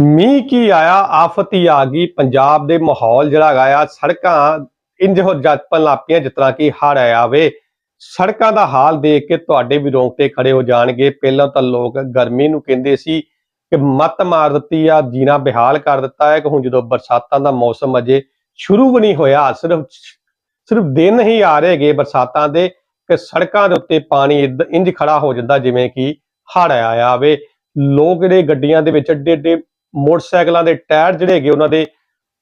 ਮੀਂਹ ਕੀ ਆਇਆ? ਆਫਤ ਹੀ ਆ ਗਈ। ਪੰਜਾਬ ਦੇ ਮਾਹੌਲ ਜਿਹੜਾ ਹੈਗਾ ਆ, ਸੜਕਾਂ ਇੰਜ ਹੋ ਜਾਪਣ ਲੱਪੀਆਂ ਜਿਸ ਤਰ੍ਹਾਂ ਕਿ ਹੜ ਆਇਆ ਵੇ। ਸੜਕਾਂ ਦਾ ਹਾਲ ਦੇਖ ਕੇ ਤੁਹਾਡੇ ਵੀ ਰੋਂਗਟੇ ਖੜੇ ਹੋ ਜਾਣਗੇ। ਪਹਿਲਾਂ ਤਾਂ ਲੋਕ ਗਰਮੀ ਨੂੰ ਕਹਿੰਦੇ ਸੀ ਕਿ ਮੱਤ ਮਾਰ ਦਿੱਤੀ ਆ, ਜੀਣਾ ਬਿਹਾਲ ਕਰ ਦਿੱਤਾ ਹੈ ਕਿ ਹੁਣ ਜਦੋਂ ਬਰਸਾਤਾਂ ਦਾ ਮੌਸਮ ਅਜੇ ਸ਼ੁਰੂ ਵੀ ਨਹੀਂ ਹੋਇਆ, ਸਿਰਫ ਸਿਰਫ ਦਿਨ ਹੀ ਆ ਰਹੇ ਹੈਗੇ ਬਰਸਾਤਾਂ ਦੇ ਕਿ ਸੜਕਾਂ ਦੇ ਉੱਤੇ ਪਾਣੀ ਇੱਦ- ਇੰਜ ਖੜਾ ਹੋ ਜਾਂਦਾ ਜਿਵੇਂ ਕਿ ਹੜ੍ਹ ਆਇਆ ਵੇ। ਲੋਕ ਜਿਹੜੇ ਗੱਡੀਆਂ ਦੇ ਵਿੱਚ ਏਡੇ ਏਡੇ ਮੋਟਰਸਾਈਕਲਾਂ ਦੇ ਟਾਇਰ ਜਿਹੜੇ ਹੈਗੇ, ਉਹਨਾਂ ਦੇ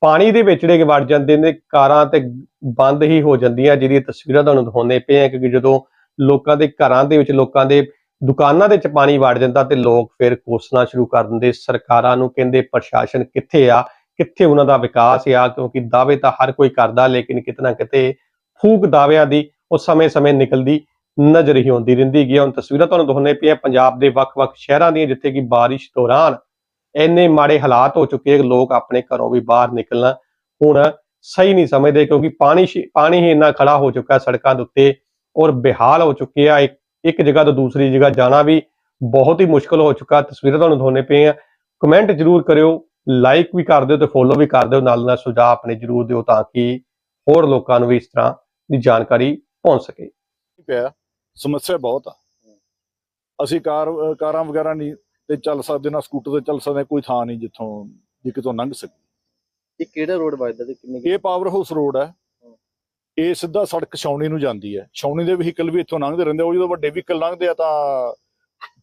ਪਾਣੀ ਦੇ ਵਿੱਚ ਜਿਹੜੇ ਕਿ ਵੜ ਜਾਂਦੇ ਨੇ, ਕਾਰਾਂ ਤੇ ਬੰਦ ਹੀ ਹੋ ਜਾਂਦੀਆਂ ਜਿਹੜੀਆਂ ਤਸਵੀਰਾਂ ਤੁਹਾਨੂੰ ਦਿਖਾਉਂਦੇ ਪਏ ਆ ਕਿ ਜਦੋਂ ਲੋਕਾਂ ਦੇ ਘਰਾਂ ਦੇ ਵਿੱਚ, ਲੋਕਾਂ ਦੇ ਦੁਕਾਨਾਂ ਦੇ ਵਿੱਚ ਪਾਣੀ ਵੜ ਜਾਂਦਾ ਤੇ ਲੋਕ ਫਿਰ ਕੋਸਣਾ ਸ਼ੁਰੂ ਕਰ ਦਿੰਦੇ, ਸਰਕਾਰਾਂ ਨੂੰ ਕਹਿੰਦੇ ਪ੍ਰਸ਼ਾਸਨ ਕਿੱਥੇ ਆ, ਕਿੱਥੇ ਉਹਨਾਂ ਦਾ ਵਿਕਾਸ ਆ, ਕਿਉਂਕਿ ਦਾਅਵੇ ਤਾਂ ਹਰ ਕੋਈ ਕਰਦਾ, ਲੇਕਿਨ ਕਿਤੇ ਨਾ ਕਿਤੇ ਫੂਕ ਦਾਅਵਿਆਂ ਦੀ ਉਹ ਸਮੇਂ-ਸਮੇਂ ਨਿਕਲਦੀ ਨਜ਼ਰ ਹੀ ਆਉਂਦੀ ਰਹਿੰਦੀ ਹੈਗੀ ਹੁਣ ਤਸਵੀਰਾਂ ਤੁਹਾਨੂੰ ਦਿਖਾਉਂਦੇ ਪਏ ਆ ਪੰਜਾਬ ਦੇ ਵੱਖ-ਵੱਖ ਸ਼ਹਿਰਾਂ ਦੀਆਂ, ਜਿੱਥੇ ਕਿ ਬਾਰਿਸ਼ ਦੌਰਾਨ ਇੰਨੇ ਮਾੜੇ ਹਾਲਾਤ ਹੋ ਚੁੱਕੇ ਲੋਕ ਆਪਣੇ ਘਰੋਂ ਵੀ ਬਾਹਰ ਨਿਕਲਣਾ। ਹੁਣ ਸਹੀ ਨਹੀਂ ਸਮਝਦੇ ਕਿਉਂਕਿ ਪਾਣੀ ਪਾਣੀ ਹੀ ਇੰਨਾ ਖੜਾ ਹੋ ਚੁੱਕਾ ਸੜਕਾਂ ਦੇ ਉੱਤੇ ਔਰ ਬੇਹਾਲ ਹੋ ਚੁੱਕੇ ਆ। ਇੱਕ ਇੱਕ ਜਗ੍ਹਾ ਤੋਂ ਦੂਸਰੀ ਜਗ੍ਹਾ ਜਾਣਾ ਵੀ ਬਹੁਤ ਹੀ ਮੁਸ਼ਕਲ ਹੋ ਚੁੱਕਾ। ਤਸਵੀਰਾਂ ਤੁਹਾਨੂੰ ਦਿਖਾਉਂਦੇ ਪਏ ਆ। ਕਮੈਂਟ ਜਰੂਰ ਕਰਿਓ ਲਾਈਕ ਵੀ ਕਰ ਦਿਓ ਤੇ ਫੋਲੋ ਵੀ ਕਰ ਦਿਓ। ਨਾਲ ਨਾਲ ਸੁਝਾਅ ਆਪਣੇ ਜਰੂਰ ਦਿਓ ਤਾਂ ਕਿ ਹੋਰ ਲੋਕਾਂ ਨੂੰ ਵੀ ਇਸ ਤਰ੍ਹਾਂ ਦੀ ਜਾਣਕਾਰੀ ਪਹੁੰਚ ਸਕੇ। ਪਿਆ। ਸਮੱਸਿਆ ਬਹੁਤ ਆ। ਅਸੀਂ ਕਾਰਾਂ ਵਗੈਰਾ ਨਹੀਂ ਤੇ ਚੱਲ ਸਕਦੇ ਨਾ ਸਕੂਟਰ ਤੇ ਚੱਲ ਸਕਦੇ ਕੋਈ ਥਾਂ ਨਹੀਂ ਜਿੱਥੋਂ ਜੀ ਕਿਤੋਂ ਲੰਘ ਸਕੇ। ਇਹ ਕਿਹੜਾ ਰੋਡ ਵੱਜਦਾ ਤੇ ਕਿੰਨੇ ਇਹ ਪਾਵਰ ਹਾਊਸ ਰੋਡ ਹੈ। ਇਹ ਸਿੱਧਾ ਸੜਕ ਛਾਉਣੀ ਨੂੰ ਜਾਂਦੀ ਹੈ ਛਾਉਣੀ ਦੇ ਵਹੀਕਲ ਵੀ ਇੱਥੋਂ ਲੰਘਦੇ ਰਹਿੰਦੇ ਉਹ ਜਦੋਂ ਵੱਡੇ ਵਹੀਕਲ ਲੰਘਦੇ ਆ ਤਾਂ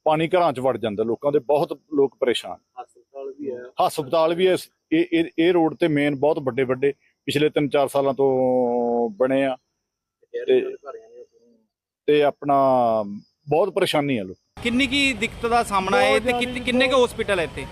ਪਾਣੀ ਘਰਾਂ 'ਚ ਵੜ ਜਾਂਦਾ। ਲੋਕਾਂ ਦੇ ਬਹੁਤ ਲੋਕ ਪਰੇਸ਼ਾਨ। ਹਸਪਤਾਲ ਵੀ ਹੈ ਹਸਪਤਾਲ ਵੀ ਇਹ ਇਹ ਰੋਡ ਤੇ ਮੇਨ ਬਹੁਤ ਵੱਡੇ ਵੱਡੇ ਪਿਛਲੇ 3-4 ਸਾਲਾਂ ਤੋਂ ਬਣੇ ਆ? ਤੇ ਆਪਣਾ ਬਹੁਤ ਪਰੇਸ਼ਾਨੀ ਆ ਲੋਕ। ਕਿੰਨੀ ਕੀ ਦਿੱਕਤ ਦਾ ਸਾਹਮਣਾ ਹੈ ਤੇ ਕਿੰਨੇ- ਕਿੰਨੇ ਕੁ ਹਸਪੀਟਲ ਹੈ ਇੱਥੇ?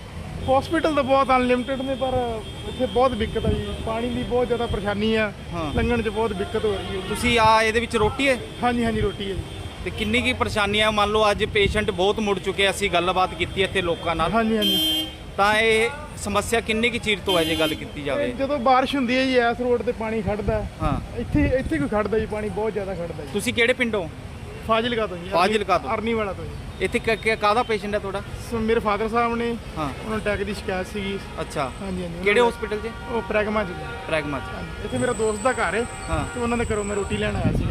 ਹਸਪੀਟਲ ਤਾਂ ਬਹੁਤ ਅਨਲਿਮਿਟਿਡ ਨੇ ਪਰ ਇੱਥੇ ਬਹੁਤ ਦਿੱਕਤ ਆ ਜੀ। ਪਾਣੀ ਦੀ ਬਹੁਤ ਜ਼ਿਆਦਾ ਪਰੇਸ਼ਾਨੀ ਆ। ਹਾਂ। ਲੰਘਣ 'ਚ ਬਹੁਤ ਦਿੱਕਤ ਹੋ ਰਹੀ ਹੈ ਜੀ। ਤੁਸੀਂ ਆ ਇਹਦੇ ਵਿੱਚ ਰੋਟੀ ਹੈ? ਹਾਂਜੀ ਹਾਂਜੀ ਰੋਟੀ ਹੈ ਜੀ। ਤੇ ਕਿੰਨੀ ਕੀ ਪਰੇਸ਼ਾਨੀ ਹੈ ਮੰਨ ਲਓ ਅੱਜ ਪੇਸ਼ੈਂਟ ਬਹੁਤ ਮੁੜ ਚੁੱਕੇ ਆ, ਅਸੀਂ ਗੱਲਬਾਤ ਕੀਤੀ ਇੱਥੇ ਲੋਕਾਂ ਨਾਲ। ਹਾਂਜੀ ਹਾਂਜੀ। ਤਾਂ ਇਹ ਸਮੱਸਿਆ ਕਿੰਨੀ ਕੀ ਚਿਰ ਤੋਂ ਹੈ ਜੇ ਗੱਲ ਕੀਤੀ ਜਾਵੇ? ਜਦੋਂ ਬਾਰਿਸ਼ ਹੁੰਦੀ ਹੈ ਜੀ ਇਸ ਰੋਡ ਤੇ ਪਾਣੀ ਖੜਦਾ ਹੈ। ਹਾਂ ਇੱਥੇ ਇੱਥੇ ਕੋਈ ਖੜਦਾ ਜੀ ਪਾਣੀ ਬਹੁਤ ਜ਼ਿਆਦਾ ਖੜਦਾ ਜੀ। ਤੁਸੀਂ ਕਿਹੜੇ ਪਿੰਡੋਂ? ਫਾਜ਼ਿਲਕਾ ਤੋਂ ਜੀ ਫਾਜ਼ਿਲਕਾ ਤੋਂ। ਅਰਨੀ ਵਾਲਾ ਤੋਂ ਜੀ। ਇੱਥੇ ਕਾਹਦਾ ਪੇਸ਼ੈਂਟ ਹੈ ਤੁਹਾਡਾ? ਸੋ ਮੇਰੇ ਫਾਦਰ ਸਾਹਿਬ ਨੇ ਹਾਂ। ਉਹਨਾਂ ਨੂੰ ਟੈਕ ਦੀ ਸ਼ਿਕਾਇਤ ਸੀਗੀ। ਅੱਛਾ। ਹਾਂਜੀ ਹਾਂਜੀ। ਕਿਹੜੇ ਹਸਪੀਟਲ 'ਚ? ਉਹ ਪ੍ਰੈਗਮਾ ਚ। ਪ੍ਰੈਗਮਾ 'ਚ। ਇੱਥੇ ਮੇਰਾ ਦੋਸਤ ਦਾ ਘਰ ਹੈ। ਹਾਂ। ਤੇ ਉਹਨਾਂ ਦੇ ਘਰੋਂ ਮੈਂ ਰੋਟੀ ਲੈਣ ਆਇਆ ਸੀ